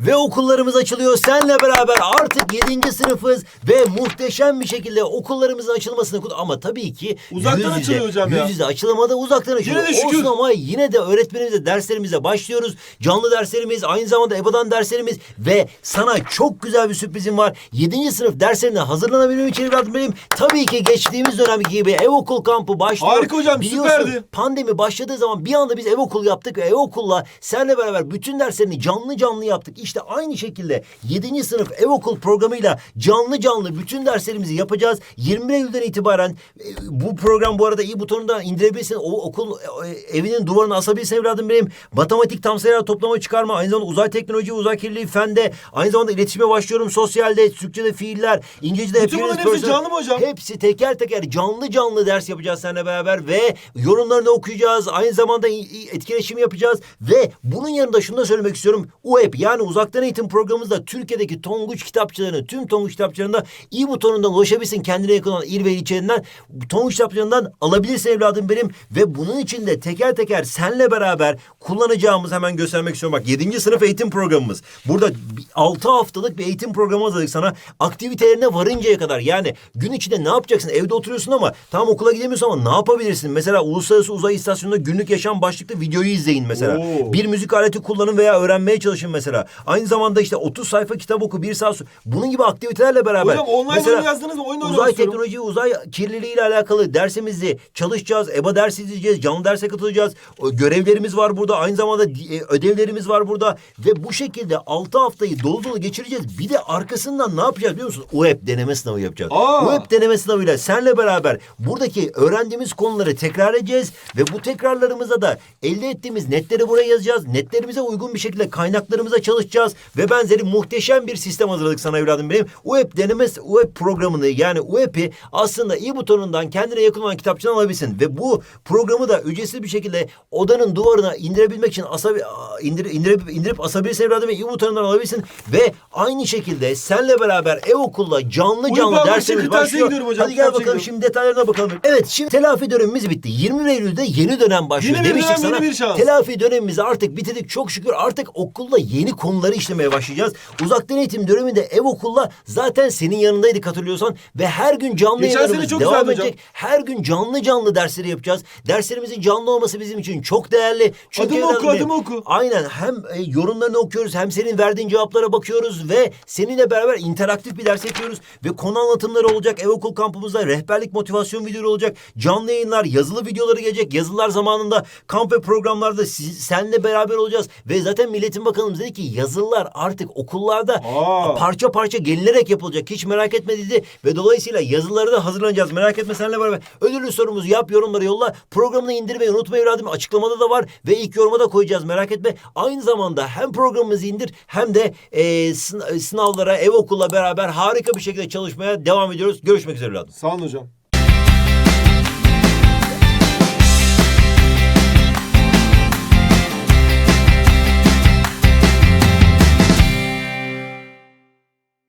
Ve okullarımız açılıyor. Senle beraber artık 7. sınıfız ve muhteşem bir şekilde okullarımızın açılmasını kut ama tabii ki Uzaktan yüz yüze- açılıyor hocam ya. Yüz yüze açılamadı uzaktan açılıyor. de şükür. Olsun ama yine de öğretmenimize derslerimize başlıyoruz. Canlı derslerimiz aynı zamanda EBA'dan derslerimiz ve sana çok güzel bir sürprizim var. 7. sınıf derslerine hazırlanabilmem için evladım benim tabii ki geçtiğimiz dönemki gibi ev okul kampı başlıyor. Harika hocam, süperdi. Pandemi başladığı zaman bir anda biz ev okulu yaptık ve ev okulla seninle beraber bütün derslerini canlı canlı yaptık. İşte aynı şekilde 7. sınıf ev okul programıyla canlı canlı bütün derslerimizi yapacağız. 20 Eylül'den itibaren e, bu program bu arada iyi butonunda indirebilirsin. O okul e, evinin duvarına asabilirsin evladım benim. Matematik tam sayılar toplama çıkarma. Aynı zamanda uzay teknoloji, uzay kirliliği, fende. Aynı zamanda iletişime başlıyorum. Sosyalde, Türkçe'de fiiller, İngilizce'de Bütün bunların hepsi person- canlı mı hocam? Hepsi teker teker canlı canlı ders yapacağız seninle beraber ve yorumlarını okuyacağız. Aynı zamanda etkileşim yapacağız ve bunun yanında şunu da söylemek istiyorum. UEP yani uzaktan eğitim programımızda Türkiye'deki Tonguç kitapçılarını, tüm Tonguç kitapçılarında i butonundan ulaşabilirsin kendine yakın olan il ve ilçelerinden. Tonguç kitapçılarından alabilirsin evladım benim ve bunun için de teker teker senle beraber kullanacağımız hemen göstermek istiyorum. Bak 7. sınıf eğitim programımız. Burada 6 haftalık bir eğitim programı hazırladık sana. Aktivitelerine varıncaya kadar yani gün içinde ne yapacaksın? Evde oturuyorsun ama tam okula gidemiyorsun ama ne yapabilirsin? Mesela Uluslararası Uzay İstasyonu'nda günlük yaşam başlıklı videoyu izleyin mesela. Oo. Bir müzik aleti kullanın veya öğrenmeye çalışın mesela. Aynı zamanda işte 30 sayfa kitap oku, bir saat su- Bunun gibi aktivitelerle beraber. Hocam online Mesela oyun yazdınız mı? Oyun Uzay teknoloji, uzay kirliliği ile alakalı dersimizi çalışacağız. EBA dersi izleyeceğiz. Canlı derse katılacağız. Görevlerimiz var burada. Aynı zamanda e, ödevlerimiz var burada. Ve bu şekilde 6 haftayı dolu dolu geçireceğiz. Bir de arkasından ne yapacağız biliyor musun? UEP deneme sınavı yapacağız. Aa! UEP deneme sınavıyla senle beraber buradaki öğrendiğimiz konuları tekrar edeceğiz. Ve bu tekrarlarımıza da elde ettiğimiz netleri buraya yazacağız. Netlerimize uygun bir şekilde kaynaklarımıza çalışacağız. Ve benzeri muhteşem bir sistem hazırladık sana evladım benim. UEP deneme UEP programını yani UEP'i aslında i butonundan kendine yakın olan kitapçıdan alabilirsin. Ve bu programı da ücretsiz bir şekilde odanın duvarına indirebilmek için asabi, indir, indirip, indirip asabilirsin evladım ve i butonundan alabilirsin. Ve aynı şekilde senle beraber ev okulla canlı canlı derslerimiz kırtasiye başlıyor. hocam, Hadi gel bakalım şimdi detaylarına bakalım. Evet şimdi telafi dönemimiz bitti. 20 Eylül'de yeni dönem başlıyor. Yeni Demiştik dönem, sana. yeni bir şans. Telafi dönemimizi artık bitirdik. Çok şükür artık okulda yeni konuları işlemeye başlayacağız. Uzaktan eğitim döneminde ev okulla zaten senin yanındaydık hatırlıyorsan ve her gün canlı Geçen yayınlarımız çok devam güzeldi hocam. edecek. Her gün canlı canlı dersleri yapacağız. Derslerimizin canlı olması bizim için çok değerli. Çünkü Adımı oku, adımı oku. Aynen hem e, yorumlarını okuyoruz hem senin verdiğin cevaplara bakıyoruz ve seninle beraber interaktif bir ders yapıyoruz ve konu anlatımları olacak. Ev okul kampımızda rehberlik motivasyon videoları olacak. Canlı yayınlar, yazılı videoları gelecek. Yazılar zamanında kamp ve programlarda siz, seninle beraber olacağız ve zaten Milletin Bakanımız dedi ki yazılılar artık okullarda Aa. parça parça gelinerek yapılacak. Hiç merak etme dedi ve dolayısıyla yazıları da hazırlanacağız. Merak etme seninle beraber. Ödüllü sorumuzu yap, yorumları yolla. Programını indirmeyi unutma evladım. Açıklamada da var ve ilk yoruma da koyacağız. Merak etme. Aynı zamanda hem programımızı indir hem de e, sın- sınavlara, ev okulla beraber harika bir şekilde çalışmaya devam ediyoruz. Görüşmek üzere evladım. Sağ olun hocam.